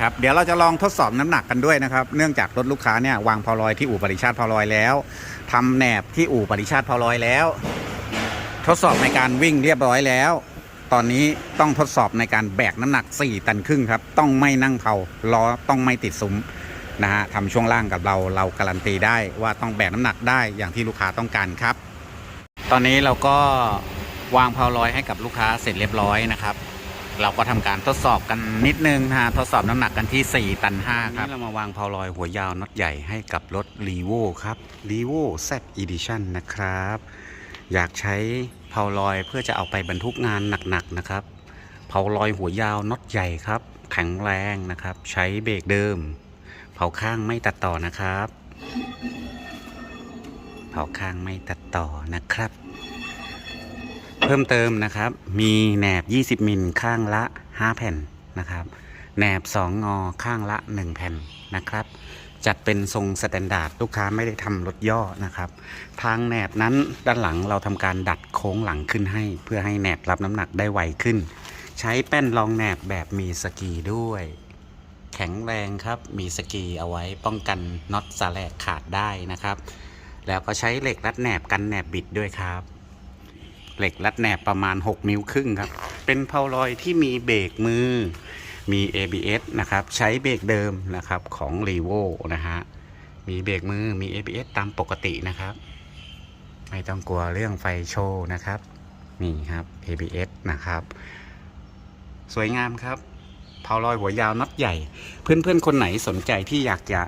ครับเดี๋ยวเราจะลองทดสอบน้ำหนักกันด้วยนะครับ เนื่องจากรถลูกค้าเนี่ยวางพอลอยที่อู่ปริชาติพอลอยแล้วทำแหนบที่อู่ปริชาติพอลอยแล้ว ทดสอบในการวิ่งเรียบร้อยแล้ว ตอนนี้ต้องทดสอบในการแบกน้ำหนัก 4 ตันครึ่งครับ ต้องไม่นั่งเผาล้อต้องไม่ติดซุ้มนะฮะทำช่วงล่างกับเราเราการันตีได้ว่าต้องแบกน้ำหนักได้อย่างที่ลูกค้าต้องการครับ ตอนนี้เราก็วางพาลอยให้กับลูกค้าเสร็จเรียบร้อยนะครับ เราก็ทำการทดสอบกันนิดนึงนะฮะทดสอบน้ำหนักกันที่ 4 ตัน 5 ครับนี่เรามาวางเพาลอยหัวยาวน็อตใหญ่ให้กับรถ r e v o ครับ r e v o Z Edition นะครับ อยากใช้เพาลอยเพื่อจะเอาไปบรรทุกงานหนักๆนะครับเพาลอยหัวยาวน็อตใหญ่ครับ แข็งแรงนะครับ ใช้เบรกเดิม เผาข้างไม่ตัดต่อนะครับ เผาข้างไม่ตัดต่อนะครับ เพิ่มเติมนะครับ มีแหนบ 20 มิลข้างละ 5 แผ่นนะครับ แหนบ 2 งอข้างละ 1 แผ่นนะครับ จัดเป็นทรงสแตนดาร์ดลูกค้าไม่ได้ทำรถย่อนะครับ ทางแหนบนั้นด้านหลังเราทำการดัดโค้งหลังขึ้นให้ เพื่อให้แหนบรับน้ำหนักได้ไวขึ้น ใช้แป้นรองแหนบแบบมีสกีด้วย แข็งแรงครับ มีสกีเอาไว้ป้องกันน็อตสแลกขาดได้นะครับ แล้วก็ใช้เหล็กรัดแหนบกันแหนบบิดด้วยครับ เหล็กรัดแหนบประมาณ 6 นิ้วครึ่งครับ เป็นเพาลอยที่มีเบรกมือ มี ABS นะครับ ใช้เบรกเดิมนะครับของ r e v o นะฮะ มีเบรกมือ มี ABS ตามปกตินะครับ ไม่ต้องกลัวเรื่องไฟโชว์นะครับ นี่ครับ ABS นะครับ สวยงามครับเพาลอยหัวยาวน็อตใหญ่ เพื่อนๆ คนไหนสนใจที่อยากจะ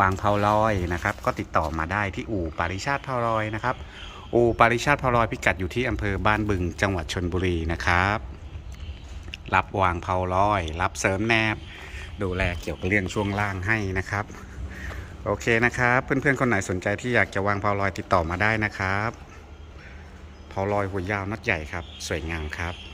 วางเพาลอยนะครับ ก็ติดต่อมาได้ที่อู่ปาริชาติเพาลอยนะครับ อูปาริชาติเพาลอยพิกัดอยู่ที่อำเภอบ้านบึงจังหวัดชนบุรีนะครับ รับวางเพาลอย รับเสริมแนบ ดูแลเกี่ยวกับเรื่องช่วงล่างให้นะครับ โอเคนะครับ เพื่อนๆคนไหนสนใจที่อยากจะวางเพาลอยติดต่อมาได้นะครับเพาลอยหัวยาวนัดใหญ่ครับ สวยงามครับ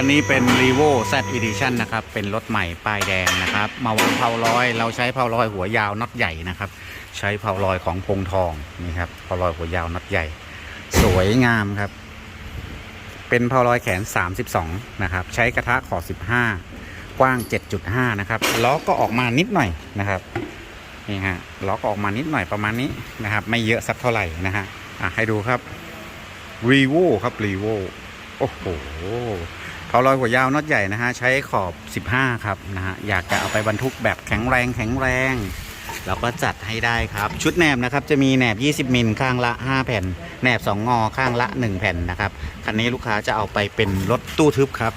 คันนี้เป็น r e v o Z Edition นะครับ เป็นรถใหม่ป้ายแดงนะครับ มาวางเพาลอย เราใช้เพาลอยหัวยาวน็อตใหญ่นะครับ ใช้เพาลอยของพงทองนี่ครับเพาลอยหัวยาวน็อตใหญ่ สวยงามครับ เป็นเพาลอยแขน 32 นะครับ ใช้กระทะขอบ15 กว้าง 7.5 นะครับ ล้อก็ออกมานิดหน่อยนะครับ นี่ฮะ ล้อก็ออกมานิดหน่อยประมาณนี้นะครับ ไม่เยอะสักเท่าไหร่นะฮะ อะให้ดูครับ r e v o ครับ r e v o โอ้โห เขาลอยหัวยาวน็อตใหญ่นะฮะ ใช้ขอบ 15 ครับนะฮะ อยากจะเอาไปบรรทุกแบบแข็งแรงแข็งแรงเราก็จัดให้ได้ครับ ชุดแหนบนะครับ จะมีแหนบ 20 มิลข้างละ 5 แผ่น แหนบ 2 งอข้างละ 1 แผ่นนะครับ คันนี้ลูกค้าจะเอาไปเป็นรถตู้ทึบครับ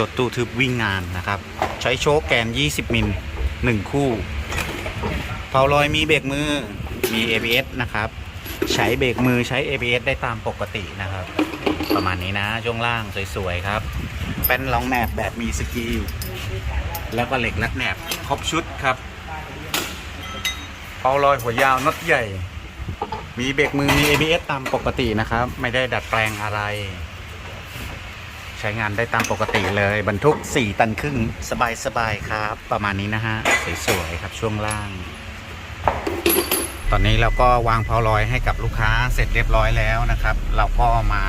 รถตู้ทึบวิ่งงานนะครับ ใช้โชคแกน 20 มิล 1 คู่เผาลอยมีเบรกมือ มี ABS นะครับ ใช้เบรกมือใช้ ABS ได้ตามปกตินะครับ ประมาณนี้นะช่วงล่างสวยๆครับ ป็นรองแหนบแบบมีสกีแล้วก็เหล็กรัดแหนบครบชุดครับเปาลอยหัวยาวน็อตใหญ่ มีเบรกมือมี ABS ตามปกตินะครับ ไม่ได้ดัดแปลงอะไร ใช้งานได้ตามปกติเลยบรรทุก 4 ตันครึ่งสบายๆครับ ประมาณนี้นะฮะสวยๆครับช่วงล่าง ตอนนี้เราก็วางเพาลอยให้กับลูกค้าเสร็จเรียบร้อยแล้วนะครับ เราก็มา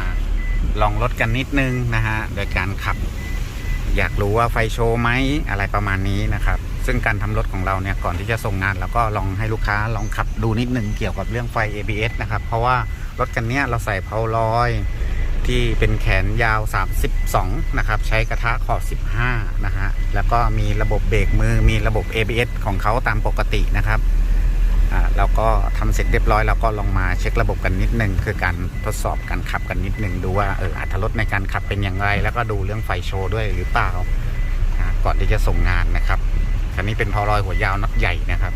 ลองรถกันนิดนึงนะฮะโดยการขับ อยากรู้ว่าไฟโชว์ไหมอะไรประมาณนี้นะครับ ซึ่งการทำรถของเราเนี่ยก่อนที่จะส่งงานเราก็ลองให้ลูกค้าลองขับดูนิดนึงเกี่ยวกับเรื่องไฟ ABS นะครับ เพราะว่ารถกันเนี้ยเราใส่เพาลอยที่เป็นแขนยาว 32 นะครับ ใช้กระทะขอบ 15 นะฮะ แล้วก็มีระบบเบรกมือ มีระบบ ABS ของเขาตามปกตินะครับ เราก็ทำเสร็จเรียบร้อยเราก็ลองมาเช็คระบบกันนิดนึงคือการทดสอบการขับกันนิดนึงดูว่าเอออัตรถในการขับเป็นอย่างไร แล้วก็ดูเรื่องไฟโชว์ด้วยหรือเปล่าก่อนที่จะส่งงานนะครับคันนี้เป็นพอลอยหัวยาวน็อตใหญ่นะครับ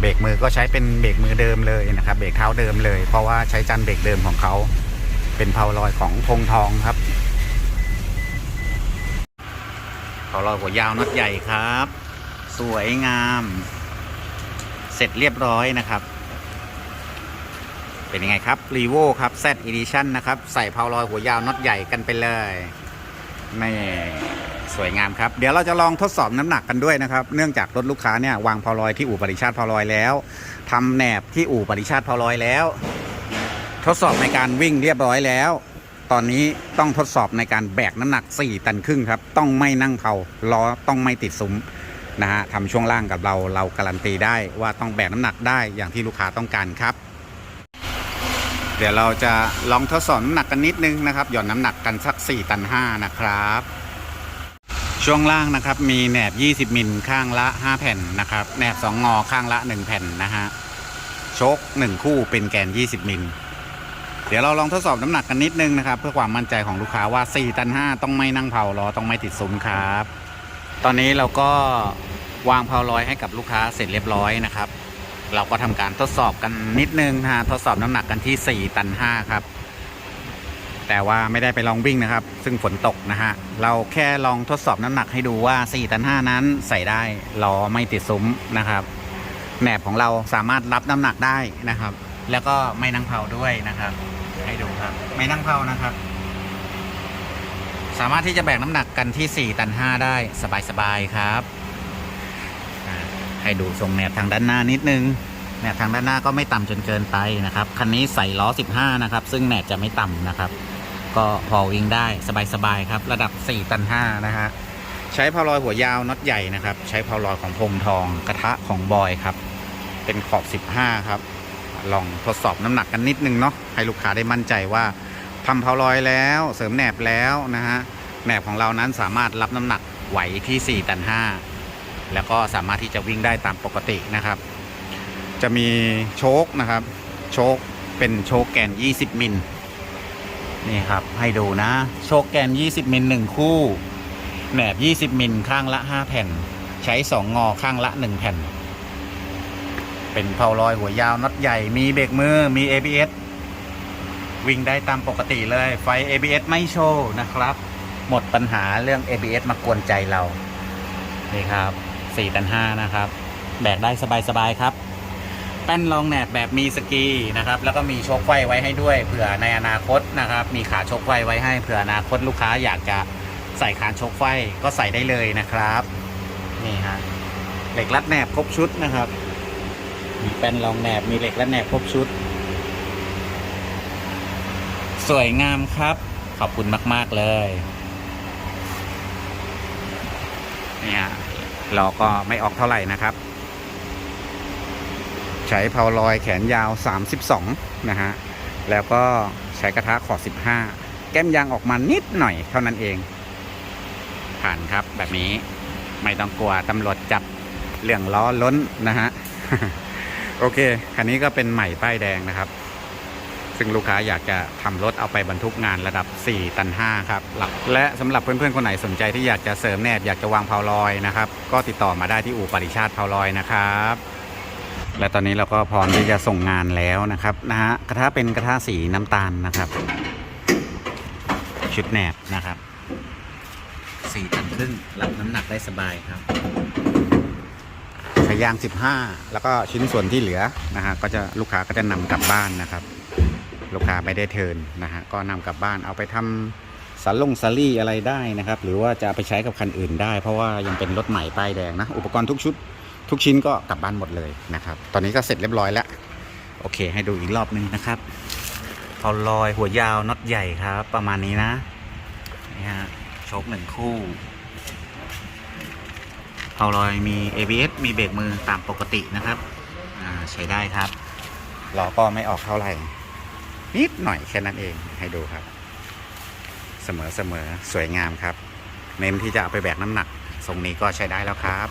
เบรกมือก็ใช้เป็นเบรกมือเดิมเลยนะครับเบรกเท้าเดิมเลย เพราะว่าใช้จันเบรกเดิมของเขาเป็นเพาลอยของพงทองครับเพาลอยหัวยาวน็อตใหญ่ครับ สวยงาม เสร็จเรียบร้อยนะครับ เป็นยังไงครับรีโวครับ Z Edition นะครับ ใส่เพาลอยหัวยาวน็อตใหญ่กันไปเลยไม่สวยงามครับ เดี๋ยวเราจะลองทดสอบน้ำหนักกันด้วยนะครับ เนื่องจากรถลูกค้าเนี่ยวางเพาลอยที่อู่ปริชาติเพาลอยแล้วทำแหนบที่อู่ปริชาติเพาลอยแล้ว ทดสอบในการวิ่งเรียบร้อยแล้ว ตอนนี้ต้องทดสอบในการแบกน้ำหนัก 4 ตันครึ่งครับ ต้องไม่นั่งเผาล้อต้องไม่ติดซุ้ม นะฮะทำช่วงล่างกับเราเราการันตีได้ว่าต้องแบกน้ำหนักได้อย่างที่ลูกค้าต้องการครับ เดี๋ยวเราจะลองทดสอบน้ำหนักกันนิดนึงนะครับ หย่อนน้ำหนักกันสัก 4 ตัน 5 นะครับ ช่วงล่างนะครับมีแหนบ 20 มิลข้างละ 5 แผ่นนะครับแหนบ 2 งอข้างละ 1 แผ่นนะฮะชค1คู่เป็นแกน 20 มิลเดี๋ยวเราลองทดสอบน้ำหนักกันนิดนึงนะครับ เพื่อความมั่นใจของลูกค้าว่า 4 ตัน 5 ต้องไม่นั่งเผาล้อต้องไม่ติดซุ้มครับ ตอนนี้เราก็วางเผาลอยให้กับลูกค้าเสร็จเรียบร้อยนะครับ เราก็ทำการทดสอบกันนิดนึงนะฮะทดสอบน้ำหนักกันที่ 4 ตัน 5 ครับ แต่ว่าไม่ได้ไปลองวิ่งนะครับ ซึ่งฝนตกนะฮะ เราแค่ลองทดสอบน้ำหนักให้ดูว่า 4 ตัน 5 นั้นใส่ได้ล้อไม่ติดซุ้มนะครับแหนบของเราสามารถรับน้ำหนักได้นะครับ แล้วก็ไม่นั่งเผาด้วยนะครับ ให้ดูครับ ไม่นั่งเผานะครับ สามารถที่จะแบกน้ำหนักกันที่ 4 ตัน 5 ได้สบายๆครับให้ดูทรงแหนบทางด้านหน้านิดนึงแหนบทางด้านหน้าก็ไม่ต่ำจนเกินไปนะครับคันนี้ใส่ล้อ 15 นะครับ ซึ่งแหนบจะไม่ต่ำนะครับ ก็พอวิ่งได้สบายๆครับ ระดับ 4 ตัน 5 นะฮะใช้พาวลอยหัวยาวน็อตใหญ่นะครับ ใช้พาวลอยของพรมทองกระทะของบอยครับ เป็นขอบ 15 ครับ ลองทดสอบน้ำหนักกันนิดนึงเนาะให้ลูกค้าได้มั่นใจว่า ทำพาลอยแล้ว เสริมแหนบแล้วนะฮะแหนบของเรานั้นสามารถรับน้ำหนักไหวที่4ตัน5แล้วก็สามารถที่จะวิ่งได้ตามปกตินะครับ จะมีโชคนะครับ โชคเป็นโชคแกน 20 มิลนี่ครับให้ดูนะ โชคแกน 20 มิลหนึ่งคู่แหนบ 20 มิลข้างละ 5 แผ่น ใช้ 2 งอข้างละ 1 แผ่น เป็นเพาลอยหัวยาวน็อตใหญ่มีเบรกมือมี ABS วิ่งได้ตามปกติเลยไฟ ABS ไม่โชว์นะครับ หมดปัญหาเรื่อง ABS มากวนใจเรา นี่ครับ4ตัน5นะครับ แบกได้สบายๆครับ แป้นรองแหนบแบบมีสกีนะครับ แล้วก็มีโชคไฟไว้ให้ด้วยเผื่อในอนาคตนะครับ มีขาโชคไฟไว้ให้เผื่ออนาคตลูกค้าอยากจะใส่คานโชคไฟก็ใส่ได้เลยนะครับนี่ฮะเหล็กรัดแหนบครบชุดนะครับ มีแป้นรองแหนบมีเหล็กรัดแหนบครบชุด สวยงามครับ ขอบคุณมาก ๆ เลยเนี่ยเราก็ไม่ออกเท่าไหร่นะครับ ใช้เพาลอยแขนยาว 32 นะฮะ แล้วก็ใช้กระทะขอ15 แก้มยางออกมานิดหน่อยเท่านั้นเอง ผ่านครับแบบนี้ไม่ต้องกลัวตำรวจจับเรื่องล้อล้นนะฮะ โอเค คันนี้ก็เป็นใหม่ป้ายแดงนะครับ ซึ่งลูกค้าอยากจะทำรถเอาไปบรรทุกงานระดับ 4 ตัน 5 ครับหลักและสำหรับเพื่อนๆ คนไหนสนใจที่อยากจะเสริมแนบอยากจะวางเพาลอยนะครับ ก็ติดต่อมาได้ที่อู่ปริชาติเพาลอยนะครับ และตอนนี้เราก็พร้อมที่จะส่งงานแล้วนะครับนะฮะกระทะเป็นกระทะสีน้ำตาลนะครับ ชุดแหนบนะครับสี่ตันครึ่งรับน้ำหนักได้สบายครับใช้ยาง 15 แล้วก็ชิ้นส่วนที่เหลือนะฮะก็จะลูกค้าก็จะนำกลับบ้านนะครับ ลูกค้าไม่ได้เทินนะฮะก็นำกลับบ้านเอาไปทำสันลงซัลลี่อะไรได้นะครับ หรือว่าจะเอาไปใช้กับคันอื่นได้ เพราะว่ายังเป็นรถใหม่ป้ายแดงนะ อุปกรณ์ทุกชุด ทุกชิ้นก็กลับบ้านหมดเลยนะครับ ตอนนี้ก็เสร็จเรียบร้อยแล้ว โอเค ให้ดูอีกรอบนึงนะครับพอลอยหัวยาวน็อตใหญ่ครับ ประมาณนี้นะนี่ฮะโชคหนึ่งคู่พอลอยมี ABS มีเบรกมือตามปกตินะครับใช้ได้ครับล้อก็ไม่ออกเท่าไหร่ นิดหน่อยแค่นั้นเองให้ดูครับ เสมอเสมอสวยงามครับ เน้นที่จะเอาไปแบกน้ำหนักทรงนี้ก็ใช้ได้แล้วครับ